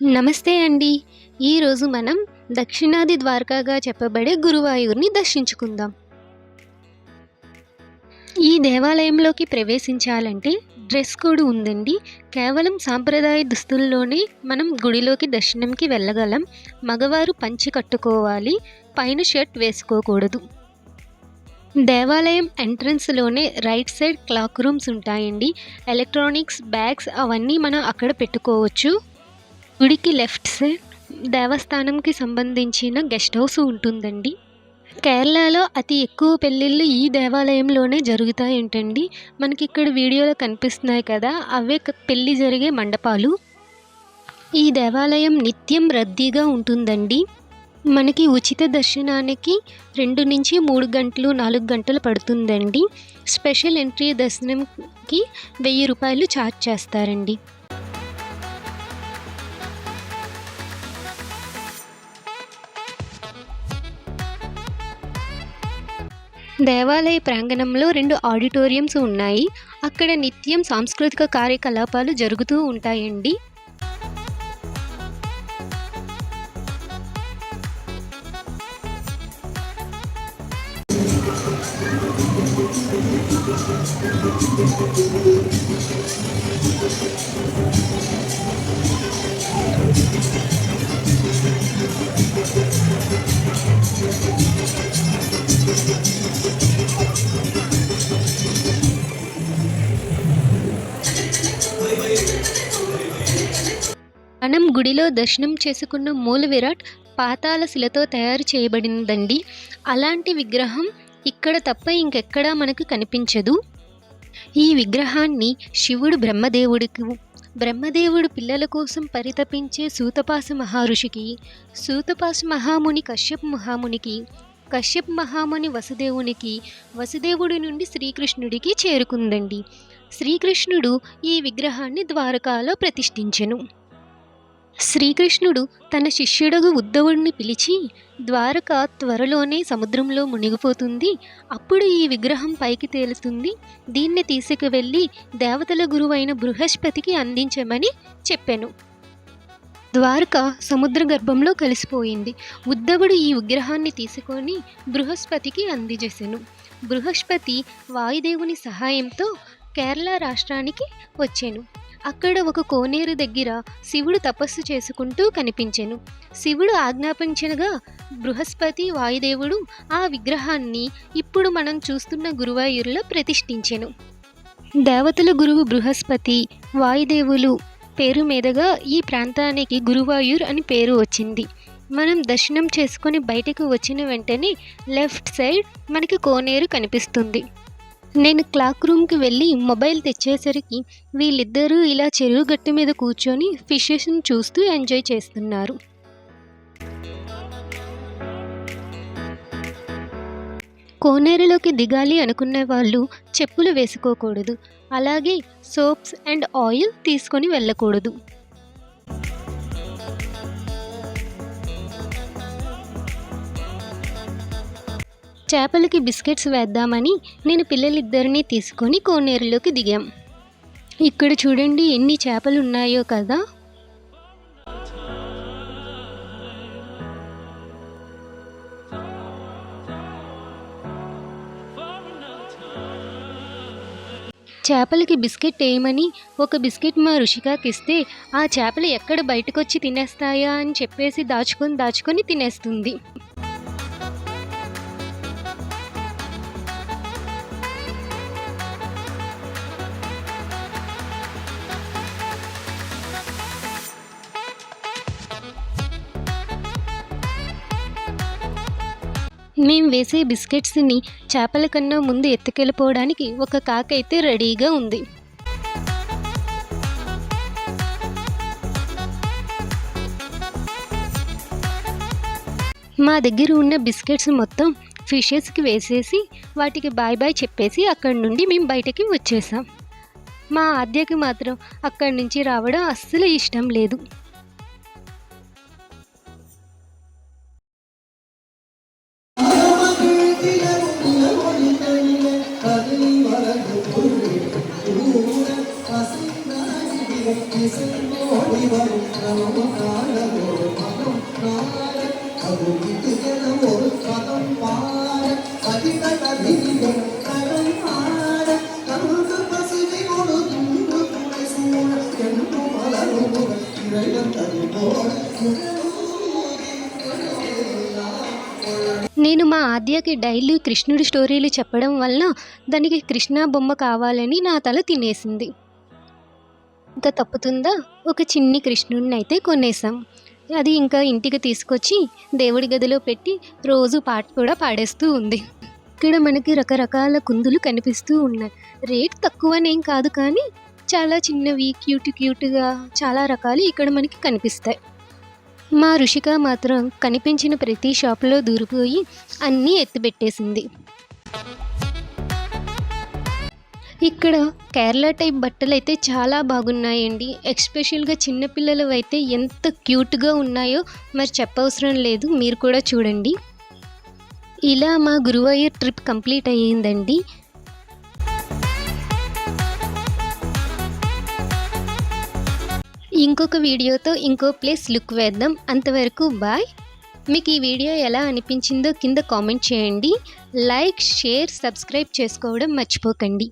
నమస్తే అండి. ఈరోజు మనం దక్షిణాది ద్వారకాగా చెప్పబడే గురువాయూర్ని దర్శించుకుందాం. ఈ దేవాలయంలోకి ప్రవేశించాలంటే డ్రెస్ కోడ్ ఉందండి. కేవలం సాంప్రదాయ దుస్తుల్లోనే మనం గుడిలోకి దర్శనంకి వెళ్ళగలం. మగవారు పంచి కట్టుకోవాలి. పైన షర్ట్ వేసుకోకూడదు. దేవాలయం ఎంట్రన్స్లోనే రైట్ సైడ్ క్లాక్ రూమ్స్ ఉంటాయండి. ఎలక్ట్రానిక్స్ బ్యాగ్స్ అవన్నీ మనం అక్కడ పెట్టుకోవచ్చు. గుడికి లెఫ్ట్ సైడ్ దేవస్థానంకి సంబంధించిన గెస్ట్ హౌస్ ఉంటుందండి. కేరళలో అతి ఎక్కువ పెళ్ళిళ్ళు ఈ దేవాలయంలోనే జరుగుతాయంటండి. మనకి ఇక్కడ వీడియోలో కనిపిస్తున్నాయి కదా అవే క- పెళ్ళి జరిగే మండపాలు. ఈ దేవాలయం నిత్యం రద్దీగా ఉంటుందండి. మనకి ఉచిత దర్శనానికి రెండు నుంచి మూడు గంటలు నాలుగు గంటలు పడుతుందండి. స్పెషల్ ఎంట్రీ దర్శనంకి వెయ్యి రూపాయలు ఛార్జ్ చేస్తారండి. దేవాలయ ప్రాంగణంలో రెండు ఆడిటోరియంస్ ఉన్నాయి. అక్కడ నిత్యం సాంస్కృతిక కార్యకలాపాలు జరుగుతూ ఉంటాయండి. మనం గుడిలో దర్శనం చేసుకున్న మూల విరాట్ పాతాళ శిలతో తయారు చేయబడినదండి. అలాంటి విగ్రహం ఇక్కడ తప్ప ఇంకెక్కడా మనకు కనిపించదు. ఈ విగ్రహాన్ని శివుడు బ్రహ్మదేవుడికి బ్రహ్మదేవుడు పిల్లల కోసం పరితపించే సూతపాస మహర్షికి సూతపాస మహాముని కశ్యప్ మహామునికి కశ్యప్ మహాముని వసుదేవునికి వసుదేవుడి నుండి శ్రీకృష్ణుడికి చేరుకుందండి. శ్రీకృష్ణుడు ఈ విగ్రహాన్ని ద్వారకాలో ప్రతిష్ఠించెను. శ్రీకృష్ణుడు తన శిష్యుడగు ఉద్ధవుడిని పిలిచి ద్వారక త్వరలోనే సముద్రంలో మునిగిపోతుంది. అప్పుడు ఈ విగ్రహం పైకి తేలుతుంది. దీన్ని తీసుకువెళ్ళి దేవతల గురువైన బృహస్పతికి అందించమని చెప్పాను. ద్వారక సముద్ర గర్భంలో కలిసిపోయింది. ఉద్ధవుడు ఈ విగ్రహాన్ని తీసుకొని బృహస్పతికి అందజేశాను బృహస్పతి వాయుదేవుని సహాయంతో కేరళ రాష్ట్రానికి వచ్చాను. అక్కడ ఒక కోనేరు దగ్గర శివుడు తపస్సు చేసుకుంటూ కనిపించెను. శివుడు ఆజ్ఞాపించనగా బృహస్పతి వాయుదేవుడు ఆ విగ్రహాన్ని ఇప్పుడు మనం చూస్తున్న గురువాయూరులో ప్రతిష్ఠించెను. దేవతల గురువు బృహస్పతి వాయుదేవులు పేరు మీదుగా ఈ ప్రాంతానికి గురువాయూర్ అని పేరు వచ్చింది. మనం దర్శనం చేసుకుని బయటకు వచ్చిన వెంటనే లెఫ్ట్ సైడ్ మనకి కోనేరు కనిపిస్తుంది. నేను క్లాక్ రూమ్కి వెళ్ళి మొబైల్ తెచ్చేసరికి వీళ్ళిద్దరూ ఇలా చెరువు గట్టు మీద కూర్చొని ఫిషెస్ని చూస్తూ ఎంజాయ్ చేస్తున్నారు. కోనేరులోకి దిగాలి అనుకునే వాళ్ళు చెప్పులు వేసుకోకూడదు. అలాగే సోప్స్ అండ్ ఆయిల్ తీసుకొని వెళ్ళకూడదు. చేపలకి బిస్కెట్స్ వేద్దామని నేను పిల్లలిద్దరినీ తీసుకొని కోనేరులోకి దిగాం. ఇక్కడ చూడండి ఎన్ని చేపలు ఉన్నాయో కదా. చేపలకి బిస్కెట్ వేయమని ఒక బిస్కెట్ మా రుషికాకి ఇస్తే ఆ చేపలు ఎక్కడ బయటకొచ్చి తినేస్తాయా అని చెప్పేసి దాచుకొని దాచుకొని తినేస్తుంది. మేం వేసే బిస్కెట్స్ని చేపల కన్నా ముందు ఎత్తుకెళ్ళిపోవడానికి ఒక కాక అయితే రెడీగా ఉంది. మా దగ్గర ఉన్న బిస్కెట్స్ మొత్తం ఫిషెస్కి వేసేసి వాటికి బాయ్ బాయ్ చెప్పేసి అక్కడి నుండి మేము బయటకి వచ్చేసాం. మా ఆద్యకి మాత్రం అక్కడి నుంచి రావడం అస్సలు ఇష్టం లేదు. నేను మా ఆద్యకి డైలీ కృష్ణుడి స్టోరీలు చెప్పడం వలన దానికి కృష్ణ బొమ్మ కావాలని నా తల తినేసింది. ఇంకా తప్పుతుందా? ఒక చిన్ని కృష్ణుడిని అయితే కొనేసాం అది ఇంకా ఇంటికి తీసుకొచ్చి దేవుడి గదిలో పెట్టి రోజు పాట కూడా పాడేస్తూ ఉంది. ఇక్కడ మనకి రకరకాల కుందులు కనిపిస్తూ ఉన్నాయి. రేట్ తక్కువనేం కాదు కానీ చాలా చిన్నవి క్యూట్ క్యూట్గా చాలా రకాలు ఇక్కడ మనకి కనిపిస్తాయి. మా రుషిక మాత్రం కనిపించిన ప్రతి షాపులో దూరిపోయి అన్నీ ఎత్తిపెట్టేసింది. ఇక్కడ కేరళ టైప్ బట్టలు అయితే చాలా బాగున్నాయండి. ఎక్స్పెషల్గా చిన్నపిల్లలు అయితే ఎంత క్యూట్గా ఉన్నాయో మరి చెప్పవసరం లేదు. మీరు కూడా చూడండి. ఇలా మా గురువాయూర్ ట్రిప్ కంప్లీట్ అయ్యిందండి. ఇంకొక వీడియోతో ఇంకో ప్లేస్ లుక్ వేద్దాం. అంతవరకు బాయ్. మీకు ఈ వీడియో ఎలా అనిపించిందో కింద కామెంట్ చేయండి. లైక్ షేర్ సబ్స్క్రైబ్ చేసుకోవడం మర్చిపోకండి.